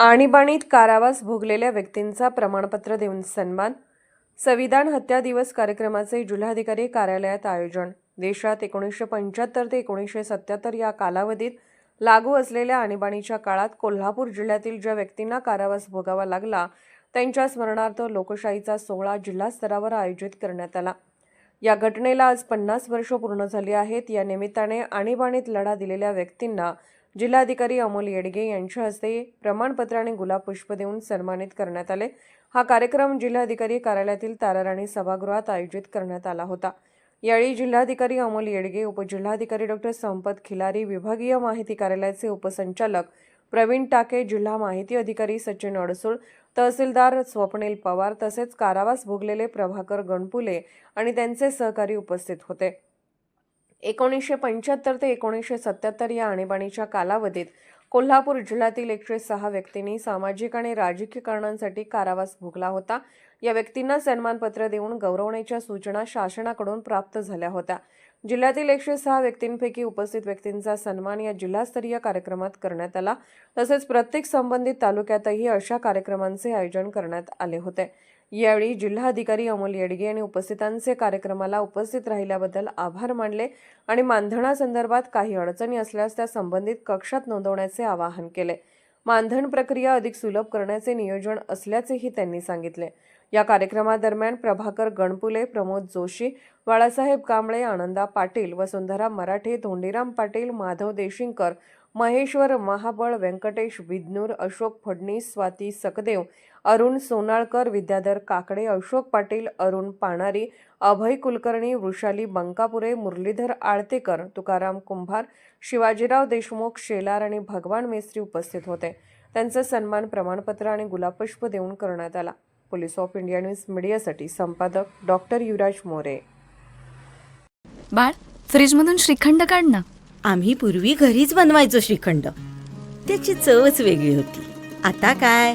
आणीबाणीत कारावास भोगलेल्या व्यक्तींचा प्रमाणपत्र देऊन सन्मान. संविधान हत्या दिवस कार्यक्रमाचे जिल्हाधिकारी कार्यालयात आयोजन. देशात एकोणीसशे पंच्याहत्तर ते एकोणीसशे सत्याहत्तर या कालावधीत लागू असलेल्या आणीबाणीच्या काळात कोल्हापूर जिल्ह्यातील ज्या व्यक्तींना कारावास भोगावा लागला त्यांच्या स्मरणार्थ लोकशाहीचा सोहळा जिल्हास्तरावर आयोजित करण्यात आला. या घटनेला आज पन्नास वर्ष पूर्ण झाली आहेत. या निमित्ताने आणीबाणीत लढा दिलेल्या व्यक्तींना जिल्हाधिकारी अमोल येडगे यांच्या हस्ते प्रमाणपत्र आणि गुलाब पुष्प देऊन सन्मानित करण्यात आले. हा कार्यक्रम जिल्हाधिकारी कार्यालयातील ताराराणी सभागृहात आयोजित करण्यात आला होता. यावेळी जिल्हाधिकारी अमोल येडगे उपजिल्हाधिकारी डॉक्टर संपत खिलारी विभागीय माहिती कार्यालयाचे उपसंचालक प्रवीण टाके जिल्हा माहिती अधिकारी सचिन अडसूळ तहसीलदार स्वप्नील पवार तसेच कारावास भोगलेले प्रभाकर गणपुले आणि त्यांचे सहकारी उपस्थित होते. एकोणीसशे पंच्याहत्तर ते एकोणीसशे सत्याहत्तर या आणीबाणीच्या कालावधीत कोल्हापूर जिल्ह्यातील एकशे सहा व्यक्तींनी सामाजिक आणि राजकीय कारणांसाठी कारावास भोगला होता. या व्यक्तींना सन्मानपत्र देऊन गौरवण्याच्या सूचना शासनाकडून प्राप्त झाल्या होत्या. जिल्ह्यातील एकशे सहा व्यक्तींपैकी उपस्थित व्यक्तींचा सन्मान या जिल्हास्तरीय कार्यक्रमात करण्यात आला. तसेच प्रत्येक संबंधित तालुक्यातही अशा कार्यक्रमांचे आयोजन करण्यात आले होते. यावेळी जिल्हाधिकारी अमोल येडगे यांनी उपस्थितांचे कार्यक्रमाला उपस्थित राहिल्याबद्दल आभार मानले आणि मानधनासंदर्भात काही अडचणी असल्यास त्या संबंधित कक्षात नोंदवण्याचे आवाहन केले. मानधन प्रक्रिया अधिक सुलभ करण्याचे नियोजन असल्याचेही त्यांनी सांगितले. या कार्यक्रमादरम्यान प्रभाकर गणपुले प्रमोद जोशी बाळासाहेब कांबळे आनंदा पाटील वसुंधरा मराठे धोंडीराम पाटील माधव देशिंकर महेश्वर महाबळ व्यंकटेश विद्नूर अशोक फडणीस स्वाती सकदेव अरुण सोनाळकर विद्याधर काकडे अशोक पाटील अरुण पाणारी अभय कुलकर्णी वृषाली बंकापुरे मुरलीधर आळतेकर तुकाराम कुंभार शिवाजीराव देशमुख शेलार आणि भगवान मेस्त्री उपस्थित होते. त्यांचं सन्मान प्रमाणपत्र आणि गुलाबपुष्प देऊन करण्यात आला. पोलीस ऑफ इंडिया न्यूज मीडियासाठी संपादक डॉक्टर युवराज मोरे. बाळ फ्रीजमधून श्रीखंड काढ ना. आम्ही पूर्वी घरीच बनवायचो श्रीखंड. त्याची चवच वेगळी होती. आता काय?